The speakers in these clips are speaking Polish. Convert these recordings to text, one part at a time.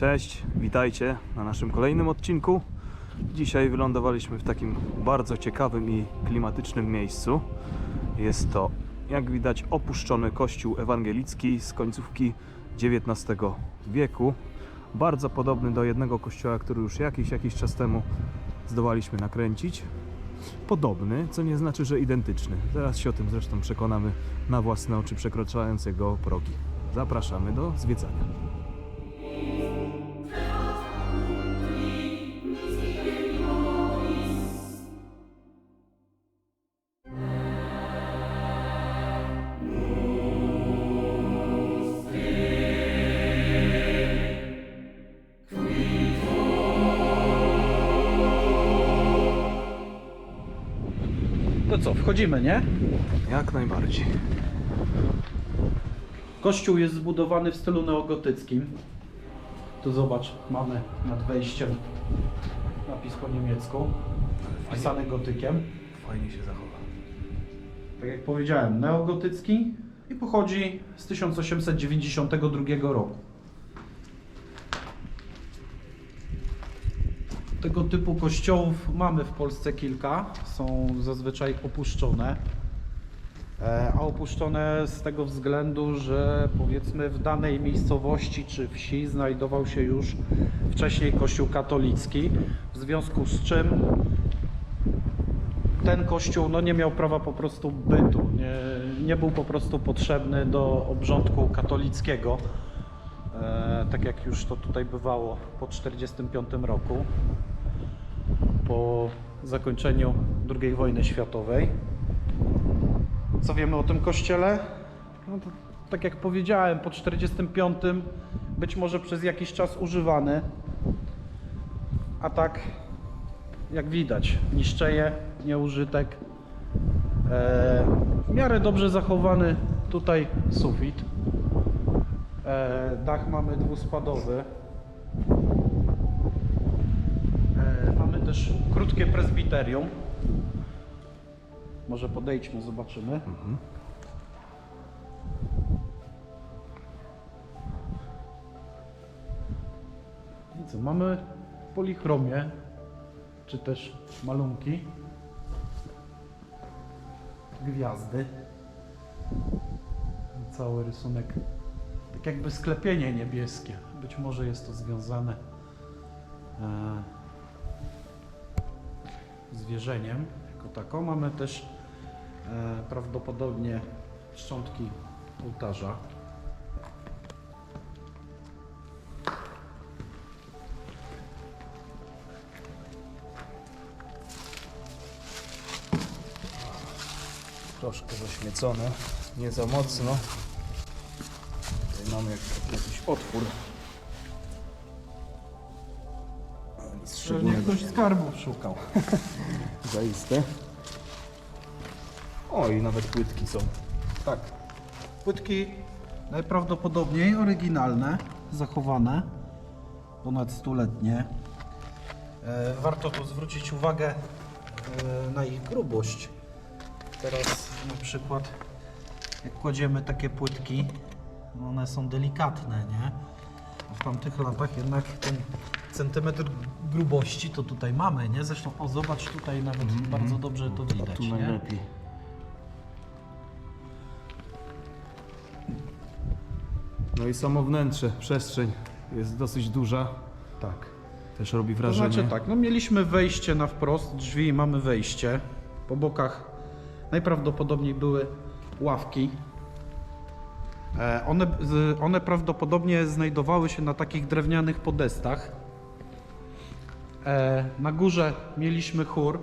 Cześć, witajcie na naszym kolejnym odcinku. Dzisiaj wylądowaliśmy w takim bardzo ciekawym i klimatycznym miejscu. Jest to, jak widać, opuszczony kościół ewangelicki z końcówki XIX wieku. Bardzo podobny do jednego kościoła, który już jakiś, jakiś czas temu zdołaliśmy nakręcić. Podobny, co nie znaczy, że identyczny. Zaraz się o tym zresztą przekonamy na własne oczy, przekraczając jego progi. Zapraszamy do zwiedzania. To co, wchodzimy, nie? Jak najbardziej. Kościół jest zbudowany w stylu neogotyckim. Tu zobacz, mamy nad wejściem napis po niemiecku, wpisany gotykiem. Fajnie się zachowa. Tak jak powiedziałem, neogotycki i pochodzi z 1892 roku. Tego typu kościołów mamy w Polsce kilka, są zazwyczaj opuszczone. E, A opuszczone z tego względu, że powiedzmy w danej miejscowości czy wsi znajdował się już wcześniej kościół katolicki, w związku z czym ten kościół no, nie miał prawa po prostu bytu, nie, nie był po prostu potrzebny do obrządku katolickiego, e, tak jak już to tutaj bywało po 1945 roku, po zakończeniu II wojny światowej. Co wiemy o tym kościele? No to, tak jak powiedziałem, po 1945 być może przez jakiś czas używany, a tak jak widać, niszczeje, nieużytek. E, w miarę dobrze zachowany tutaj sufit. E, dach mamy dwuspadowy. Też krótkie prezbiterium. Może podejdźmy, zobaczymy. I co, mamy polichromię, czy też malunki, gwiazdy. Cały rysunek, tak jakby sklepienie niebieskie. Być może jest to związane e, z wierzeniem jako taką. Mamy też e, prawdopodobnie szczątki ołtarza. Troszkę zaśmiecone, nie za mocno. Tutaj mamy jak, jakiś otwór. Pewnie szczególnego. ktoś skarbów szukał. Zaiste. O, i nawet płytki są. Tak. Płytki najprawdopodobniej oryginalne, zachowane, ponad stuletnie. E, warto tu zwrócić uwagę e, na ich grubość. Teraz na przykład jak kładziemy takie płytki, no one są delikatne, nie? A w tamtych latach jednak ten centymetr grubości to tutaj mamy, nie? Zresztą o zobacz tutaj nawet bardzo dobrze to widać, tu nie? najlepiej. No i samo wnętrze, przestrzeń jest dosyć duża. Tak. Też robi To wrażenie. znaczy tak, no mieliśmy wejście na wprost, drzwi mamy wejście. Po bokach najprawdopodobniej były ławki. E, One, z- one prawdopodobnie znajdowały się na takich drewnianych podestach. E, Na górze mieliśmy chór.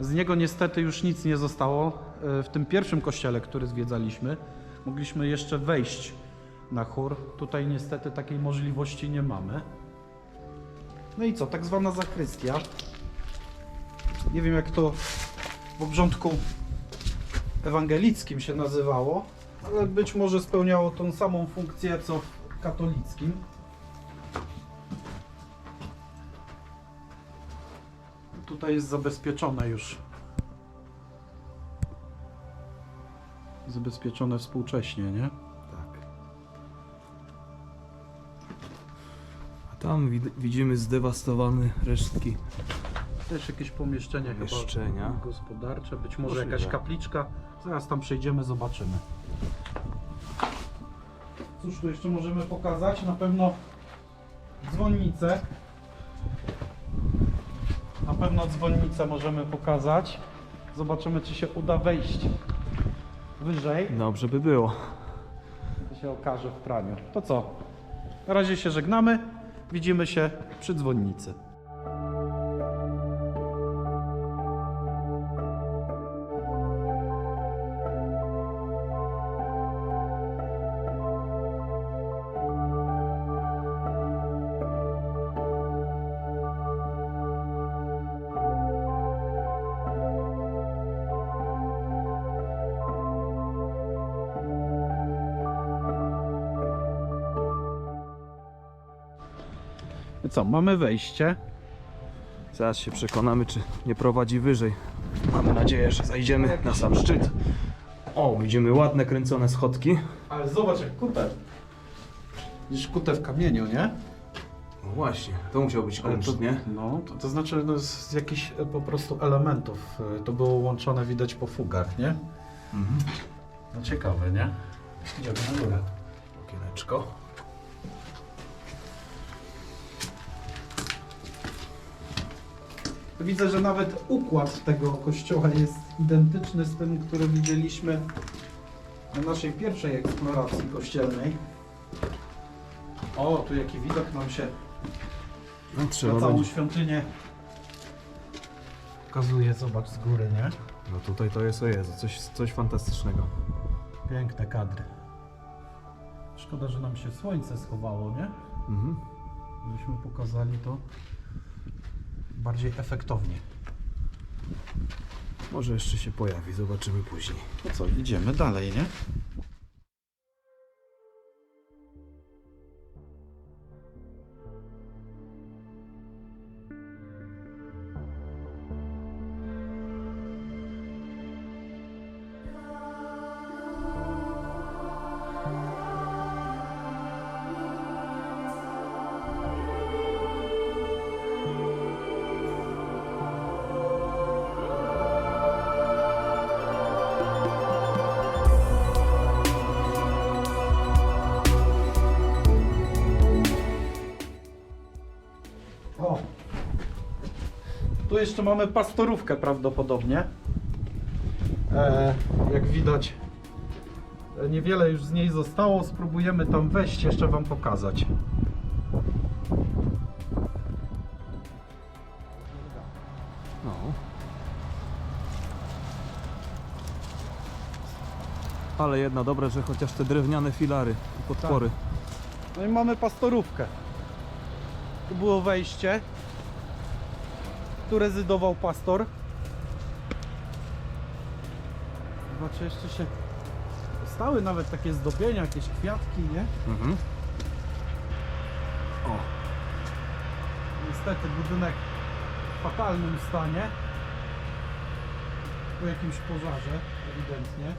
Z niego niestety już nic nie zostało. E, W tym pierwszym kościele, który zwiedzaliśmy, mogliśmy jeszcze wejść na chór. Tutaj niestety takiej możliwości nie mamy. No i co, tak zwana zakrystia. Nie wiem jak to w obrządku ewangelickim się nazywało, ale być może spełniało tą samą funkcję co w katolickim. Tutaj jest zabezpieczone już. Zabezpieczone współcześnie, nie? Tak. A Tam wid- widzimy zdewastowane resztki. Też jakieś pomieszczenia Pomieszczenia. chyba gospodarcze, być może Możliwe. jakaś kapliczka. Zaraz tam przejdziemy, zobaczymy. Cóż tu jeszcze możemy pokazać? Na pewno dzwonnicę. Na pewno dzwonnicę możemy pokazać. Zobaczymy, czy się uda wejść wyżej. Dobrze by było. To się okaże w praniu. To co? Na razie się żegnamy. Widzimy się przy dzwonnicy. Co? Mamy wejście. Zaraz się przekonamy, czy nie prowadzi wyżej. Mamy nadzieję, że zajdziemy na sam szczyt. O, widzimy ładne kręcone schodki. Ale zobacz jak kute. Widzisz kute w kamieniu, nie? No właśnie, to musiał być kunszt, nie? No, to, to znaczy no, z jakichś e, po prostu elementów. e, To było łączone widać po fugach, nie? Mhm. No ciekawe, nie? Idziemy na górę. Okieneczko. Widzę, że nawet układ tego kościoła jest identyczny z tym, który widzieliśmy na naszej pierwszej eksploracji kościelnej. O, tu jaki widok nam się No na trzeba całą będzie. świątynię pokazuje. Zobacz z góry, nie? No tutaj to jest, o Jezu, coś, coś fantastycznego. Piękne kadry. Szkoda, że nam się słońce schowało, nie? Mhm. Byśmy pokazali to bardziej efektownie. Może jeszcze się pojawi, zobaczymy później. No co, idziemy dalej, nie? Tu jeszcze mamy pastorówkę prawdopodobnie. E, jak widać, niewiele już z niej zostało. Spróbujemy tam wejść, jeszcze Wam pokazać. No. Ale jedna dobre, że chociaż te drewniane filary i podpory. No i mamy pastorówkę. Tu było wejście. Tu rezydował pastor. Zobaczcie, jeszcze się stały nawet takie zdobienia, jakieś kwiatki, nie? Mhm. O, Niestety budynek w fatalnym stanie. Po jakimś pożarze, ewidentnie.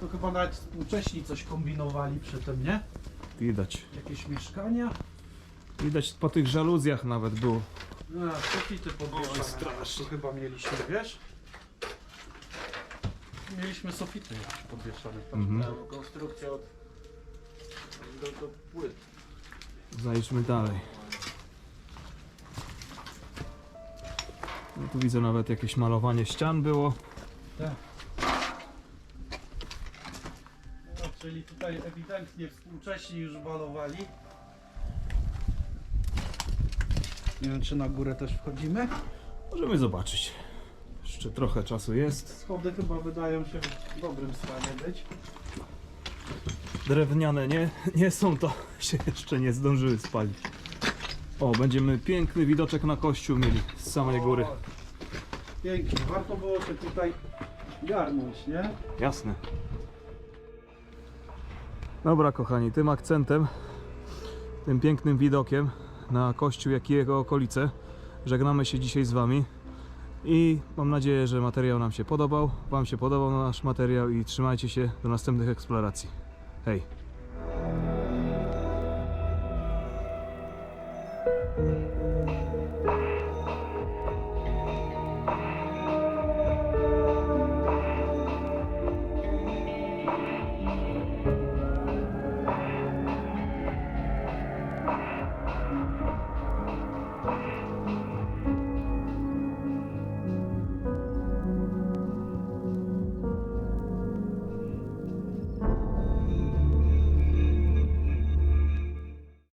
To chyba nawet współcześni coś kombinowali przy tym, nie? widać. Jakieś mieszkania. Widać po tych żaluzjach nawet było. No, sufity podwieszane. Oj, strasznie. To chyba mieliśmy, wiesz? Mieliśmy sufity jakieś podwieszane. Tam Mhm. była konstrukcja od... Do, do płyt. Zajdźmy dalej. No tu widzę nawet jakieś malowanie ścian było. Tak. No, czyli tutaj ewidentnie współcześni już balowali. Nie wiem, czy na górę też wchodzimy. Możemy zobaczyć. Jeszcze trochę czasu jest. Schody chyba wydają się w dobrym stanie być. Drewniane nie, nie są to, się jeszcze nie zdążyły spalić. O, będziemy piękny widoczek na kościół mieli z samej góry. Pięknie, warto było się tutaj garnąć, nie? Jasne. Dobra, kochani, tym akcentem, tym pięknym widokiem na kościół, jak i jego okolice, żegnamy się dzisiaj z Wami. I mam nadzieję, że materiał nam się podobał. Wam się podobał nasz materiał i trzymajcie się do następnych eksploracji. Hej!